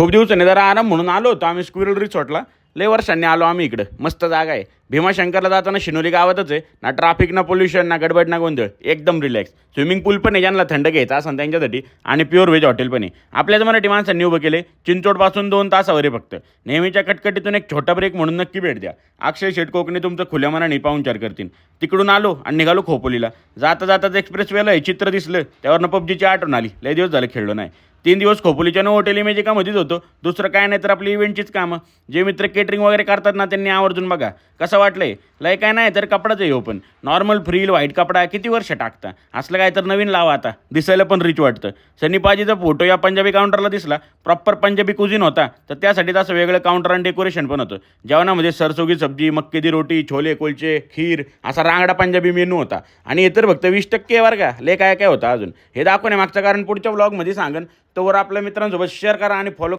खूप दिवसांनी जरा आराम म्हणून आलो होतो. आम्ही स्क्विरल रिसॉर्टला लय वर्षांनी आलो आम्ही इकडं. मस्त जागा आहे. भीमाशंकरला जाताना शिनोली गावातच आहे. ना ट्राफिक ना पोल्युशन ना गडबड ना गोंधळ. एकदम रिलॅक्स स्विमिंग पूल पण आहे ज्यांना थंड घ्यायचा असं त्यांच्यासाठी. आणि प्युअर व्हेज हॉटेल पण आहे. आपल्याच मराठी माणसांनी उभं केले चिंचोडपासून दोन तासावर आहे फक्त. नेहमीच्या कटकटीतून एक छोटा ब्रेक म्हणून नक्की भेट द्या. अक्षय शेट कोकणी तुमचं खुल्या मनाने पाहुणचार करतील. तिकडून आलो आणि निघालो खोपोलीला. जाता जाताच एक्सप्रेस वेला आहे. चित्र दिसलं. त्यावरनं पबजीची आठवण आली. लय दिवस झालं खेळलो नाही. तीन दिवस खोपोलीच्या नो हॉटेल इमेजिकामध्येच होतो. दुसरं काय नाही तर आपली इव्हेंटचीच कामं. जे मित्र केटरिंग वगैरे करतात ना त्यांनी आवर्जून बघा. कसं वाटलंय? लय काय नाही तर कपडाच येऊ पण नॉर्मल फ्रील व्हाईट कपडा किती वर्ष टाकता? असलं काय तर नवीन लावा आता. दिसायला पण रिच वाटतं. सनी पाजीचा फोटो या पंजाबी काउंटरला दिसला. प्रॉपर पंजाबी कुझिन होता. तर त्यासाठी असं वेगळं काउंटर आणि डेकोरेशन पण होतं. जेवणामध्ये सरसोगी सब्जी मक्के दी रोटी छोले कुलचे खीर असा रांगडा पंजाबी मेनू होता. आणि इतर फक्त वीस टक्के वर्गा का. ले काय काय होतं अजून? हे दाखवणे मागचं कारण पुढच्या ब्लॉगमध्ये सांगन. तोवर आपल्या मित्रांसोबत शेअर करा आणि फॉलो